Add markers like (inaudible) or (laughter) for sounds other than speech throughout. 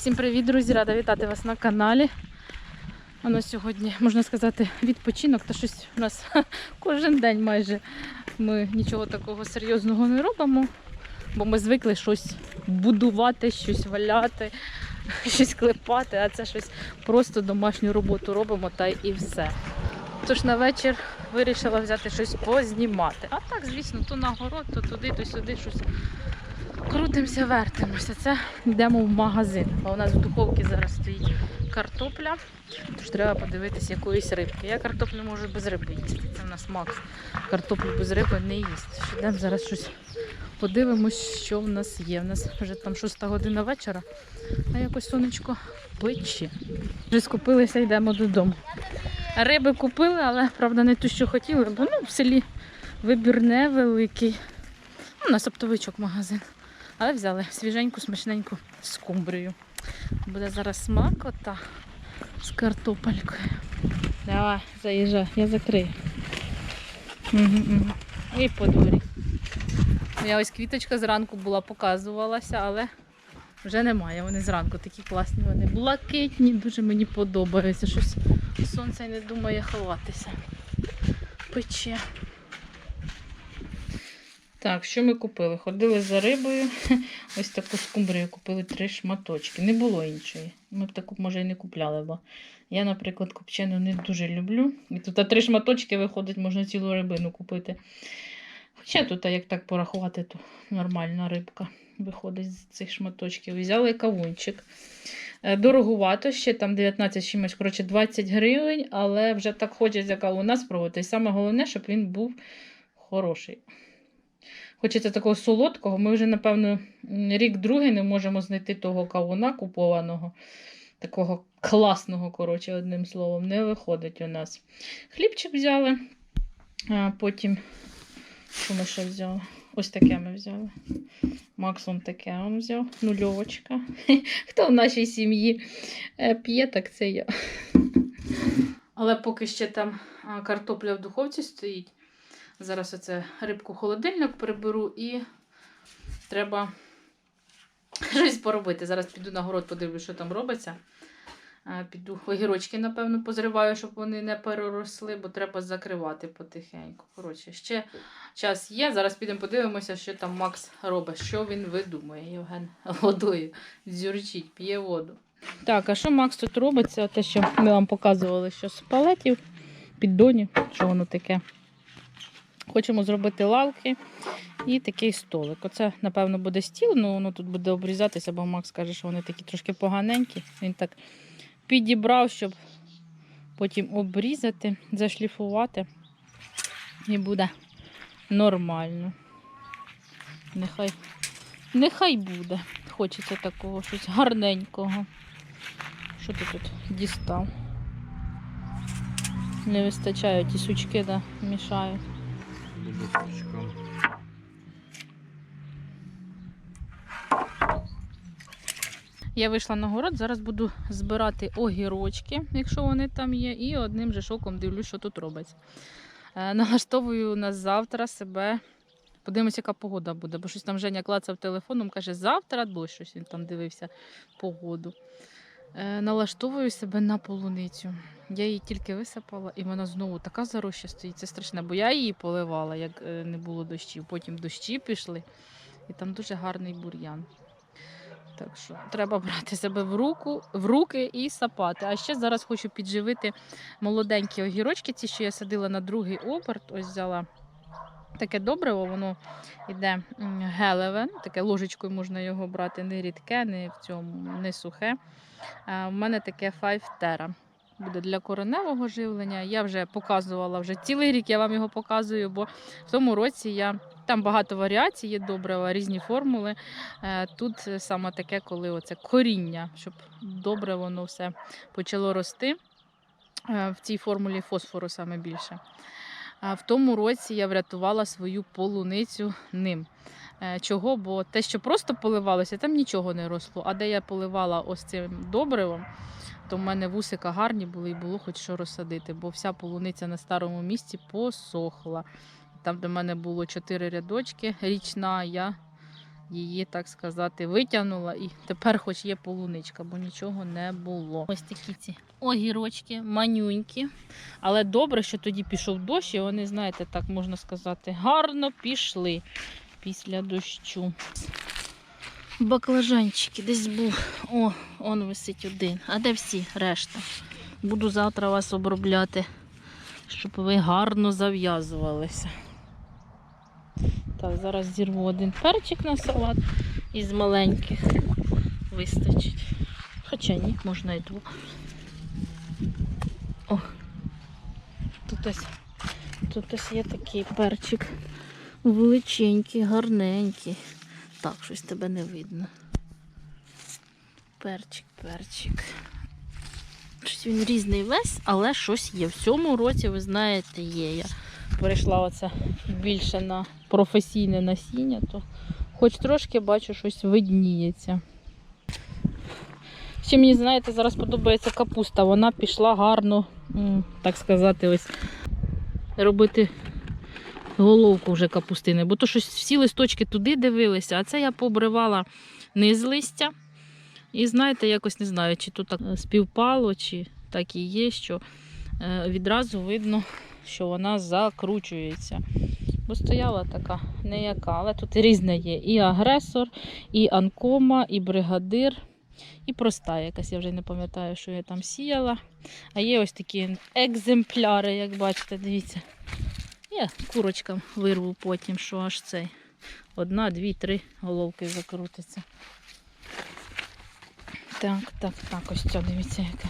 Всім привіт, друзі! Рада вітати вас на каналі. Воно сьогодні, можна сказати, відпочинок, та щось у нас (laughs) кожен день майже ми нічого такого серйозного не робимо, бо ми звикли щось будувати, щось валяти, (laughs) щось клепати, а це щось просто домашню роботу робимо та і все. Тож на вечір вирішила взяти щось познімати. А так, звісно, то на город, то туди, то сюди щось крутимося, вертимося. Це йдемо в магазин. Бо у нас в духовці зараз стоїть картопля. Тож треба подивитися якоїсь рибки. Я картоплю можу без риби їсти. Це в нас Макс. Картоплю без риби не їсть. Що Йдемо зараз щось подивимось, що в нас є. У нас вже там 6 година вечора, а якось сонечко пече. Вже скупилися, йдемо додому. Риби купили, але правда не ту, що хотіли, бо ну, в селі вибір невеликий. Ну, у нас оптовичок магазин. Але взяли свіженьку, смачненьку скумбрію. Буде зараз смакота з картопелькою. Давай, заїжджай, я закрию. Угу, угу. І по дворі. Я ось квіточка зранку була, показувалася, але вже немає. Вони зранку такі класні, вони блакитні, дуже мені подобаються. Щось сонце не думає ховатися. Пече. Так, що ми купили? Ходили за рибою. (laughs) Ось таку скумбрію купили три шматочки. Не було іншої. Ми б таку, може, і не купляли, бо я, наприклад, копчену не дуже люблю. І тут три шматочки виходить, можна цілу рибину купити. Хоча тут, як так порахувати, то нормальна рибка виходить з цих шматочків. Взяли кавунчик. Е, Дороговато, ще там 19 чимось, коротше, 20 гривень, але вже так хочеться кавуна спробувати. І саме головне, щоб він був хороший. Хочеться такого солодкого. Ми вже, напевно, рік другий не можемо знайти того кавуна купованого. Такого класного, коротше, одним словом, не виходить у нас. Хлібчик взяли, а потім, що ми ще взяли? Ось таке ми взяли. Макс таке он взяв. Нульовочка. (laughs) Хто в нашій сім'ї е, п'є, так це я. Але поки ще там картопля в духовці стоїть. Зараз оце рибку холодильник приберу і треба щось поробити. Зараз піду на город, подивлюсь, що там робиться. Е, Піду огірочки, напевно, позриваю, щоб вони не переросли, бо треба закривати потихеньку. Коротше, ще час є. Зараз підемо подивимося, що там Макс робить, що він видумує. Євген водою дзюрчить, п'є воду. Так, а що Макс тут робить? Це те, що ми вам показували, що з палетів, піддоні, що воно таке. Хочемо зробити лавки і такий столик. Оце, напевно, буде стіл, але воно тут буде обрізатися, бо Макс каже, що вони такі трошки поганенькі. Він так підібрав, щоб потім обрізати, зашліфувати. І буде нормально. Нехай, нехай буде. Хочеться такого щось гарненького. Що ти тут дістав? Не вистачає, ті сучки да, мішають. Дубочком. Я вийшла на город, зараз буду збирати огірочки, якщо вони там є, і одним же шоком дивлюсь, що тут робиться. Е, Налаштовую на завтра себе. Подивимось, яка погода буде, бо щось там Женя клацав телефоном, каже, завтра дощ, щось він там дивився погоду. Е, Налаштовую себе на полуницю. Я її тільки висипала, і вона знову така зароща стоїть. Це страшне, бо я її поливала, як е, не було дощів. Потім дощі пішли, і там дуже гарний бур'ян. Так що треба брати себе в руку, в руки і сапати. А ще зараз хочу підживити молоденькі огірочки, ті, що я садила на другий оберт. Ось взяла таке добриво, воно йде гелеве, таке ложечкою можна його брати, не рідке, не в цьому, не сухе. В мене таке 5 Terra. Буде для кореневого живлення. Я вже показувала вже цілий рік, я вам його показую, бо в тому році я там багато варіацій, є добрива, різні формули. Е, Тут саме таке, коли оце коріння, щоб добре воно все почало рости. Е, В цій формулі фосфору саме більше. В тому році я врятувала свою полуницю ним. Е, Чого? Бо те, що просто поливалося, там нічого не росло. А де я поливала ось цим добривом, то в мене вусика гарні були і було хоч що розсадити, бо вся полуниця на старому місці посохла. Там, в мене було чотири рядочки, річна, я її, так сказати, витягнула і тепер хоч є полуничка, бо нічого не було. Ось такі ці огірочки, манюнькі. Але добре, що тоді пішов дощ, і вони, знаєте, так можна сказати, гарно пішли після дощу. Баклажанчики десь був. О, он висить один. А де всі решта? Буду завтра вас обробляти, щоб ви гарно зав'язувалися. Так, зараз зірву один перчик на салат із маленьких. Вистачить. Хоча ні, можна і двох. О. Тут ось, тут ось є такий перчик. Величенький, гарненький. Так, щось тебе не видно. Перчик, перчик. Щось він різний весь, але щось є. В цьому році, ви знаєте, є. Я перейшла оце більше на професійне насіння, то хоч трошки бачу, щось видніється. Ще мені, знаєте, зараз подобається капуста. Вона пішла гарно, так сказати, ось робити головку вже капустини. Бо то щось всі листочки туди дивилися, а це я побривала низ листя. І знаєте, якось не знаю, чи тут так співпало, чи так і є, що е, відразу видно, що вона закручується. Бо стояла така неяка, але тут різне є. І агресор, і анкома, і бригадир, і проста якась. Я вже не пам'ятаю, що я там сіяла. А є ось такі екземпляри, як бачите, дивіться. Я курочкам вирву потім, що аж цей. Одна, дві, три головки закрутиться. Так, так, так, ось ця, дивіться, яка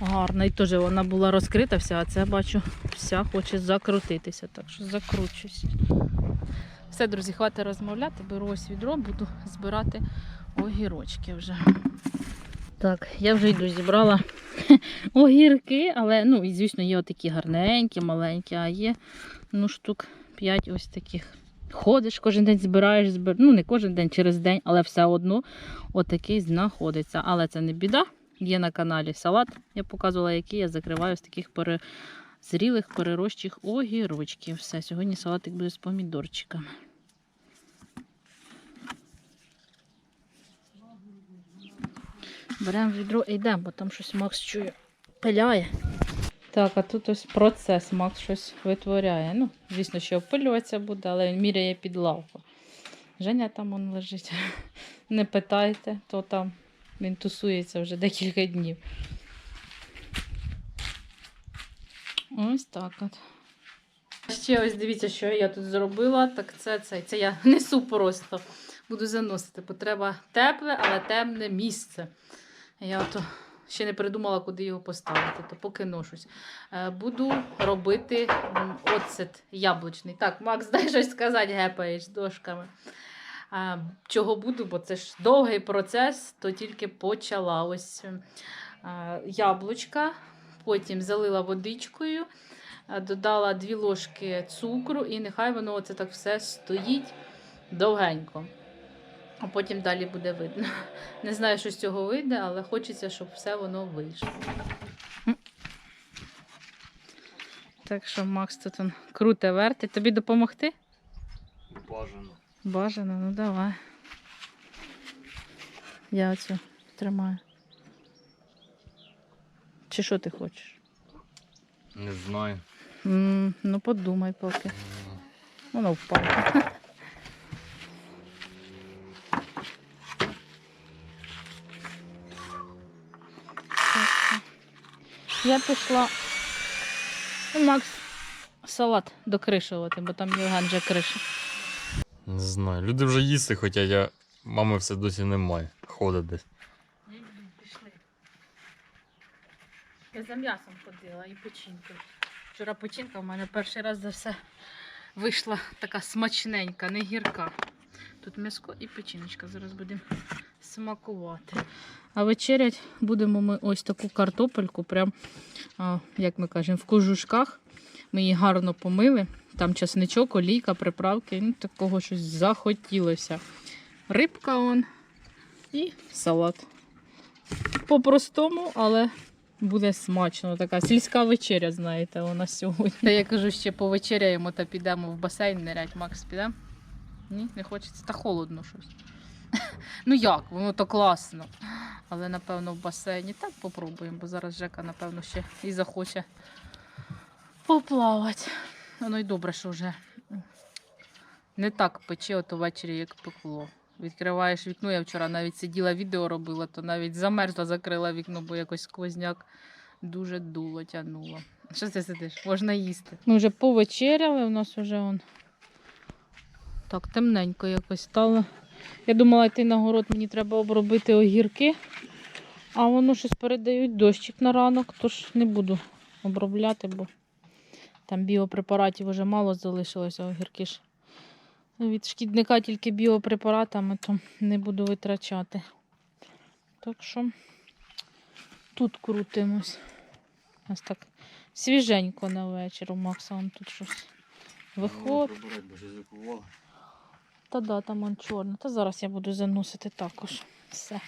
гарна. І теж вона була розкрита вся, а це бачу, вся хоче закрутитися. Так що закручусь. Все, друзі, хватить розмовляти. Беру ось відро, буду збирати огірочки вже. Так, я вже йду зібрала (laughs) огірки, але, ну, і, звісно, є отакі гарненькі, маленькі, а є ну, штук 5 ось таких. Ходиш кожен день збираєш, збир... ну не кожен день, через день, але все одно отакий знаходиться. Але це не біда. Є на каналі салат. Я показувала, який я закриваю з таких перезрілих, перерощих огірочків. Все, сьогодні салатик буде з помідорчиками. Беремо відро і йдемо, бо там щось Макс чує. Пиляє. Так, а тут ось процес Макс щось витворяє. Ну, звісно, що опилюватися буде, але він міряє під лавку. Женя там он лежить. (laughs) Не питайте, то там він тусується вже декілька днів. Ось так от. Ще ось дивіться, що я тут зробила. Так це, це, це я (laughs) несу просто. Буду заносити, бо треба тепле, але темне місце. Я ото ще не придумала, куди його поставити, то поки ношусь. Е, Буду робити оцет яблучний. Так, Макс, дай щось сказати, гепаєш дошками. Чого буду, бо це ж довгий процес, то тільки почала. Ось е, яблучка, потім залила водичкою, е, додала 2 ложки цукру, і нехай воно оце так все стоїть довгенько. А потім далі буде видно. Не знаю, що з цього вийде, але хочеться, щоб все воно вийшло. Так що Макс тут он круте вертить. Тобі допомогти? Бажано. Бажано, ну давай. Я оцю тримаю. Чи що ти хочеш? Не знаю. м ну подумай поки. Воно впало. Я пішла. Ну, Макс салат докришувати, бо там Євген вже кришив. Не знаю. Люди вже їсти хочуть, я мами все досі немає. Ходить десь. Пішли. Я за м'ясом ходила і печінкою. Вчора печінка в мене перший раз за все вийшла така смачненька, не гірка. Тут м'яско і печіночка. Зараз будемо смакувати. А вечерять будемо ми ось таку картопельку, прям, як ми кажемо, в кожушках. Ми її гарно помили. Там часничок, олійка, приправки. Ну, такого щось захотілося. Рибка он і салат. По-простому, але буде смачно. Така сільська вечеря, знаєте, у нас сьогодні. Я кажу, ще повечеряємо та підемо в басейн нирять. Макс, підемо? Ні, не хочеться. Та холодно щось. (laughs) ну як, воно то класно. Але напевно в басейні. Так попробуємо, бо зараз Жека, напевно, ще і захоче поплавати. Воно й добре, що вже не так пече ото ввечері, як пекло. Відкриваєш вікно, я вчора навіть сиділа, відео робила, то навіть замерзла, закрила вікно, бо якось сквозняк дуже дуло, тянуло. Що ти сидиш? Можна їсти. Ми вже повечеряли, у нас вже он так темненько якось стало. Я думала йти на город, мені треба обробити огірки, а воно щось передають дощик на ранок, тож не буду обробляти, бо там біопрепаратів вже мало залишилося, огірки ж від шкідника тільки біопрепаратами, то не буду витрачати. Так що тут крутимось. У нас так свіженько на вечір. У Макса тут щось виходить. Та да, там он чорно. Та зараз я буду заносити також. Все.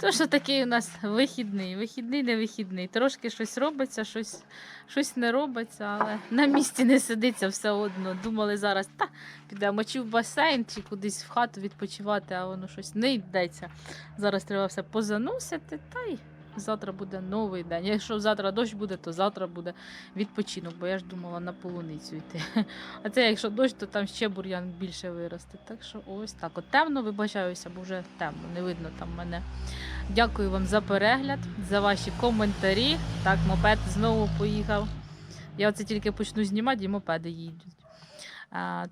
То що такий у нас вихідний, вихідний, не вихідний. Трошки щось робиться, щось, щось не робиться, але на місці не сидиться все одно. Думали зараз, та підемо чи в басейн, чи кудись в хату відпочивати, а воно щось не йдеться. Зараз треба все позаносити, та й завтра буде новий день. Якщо завтра дощ буде, то завтра буде відпочинок, бо я ж думала на полуницю йти. (laughs) А це якщо дощ, то там ще бур'ян більше виросте. Так що ось так. От темно, вибачаюся, бо вже темно, не видно там мене. Дякую вам за перегляд, за ваші коментарі. Так, мопед знову поїхав. Я оце тільки почну знімати, і мопеди їдуть.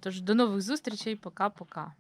Тож до нових зустрічей, пока-пока.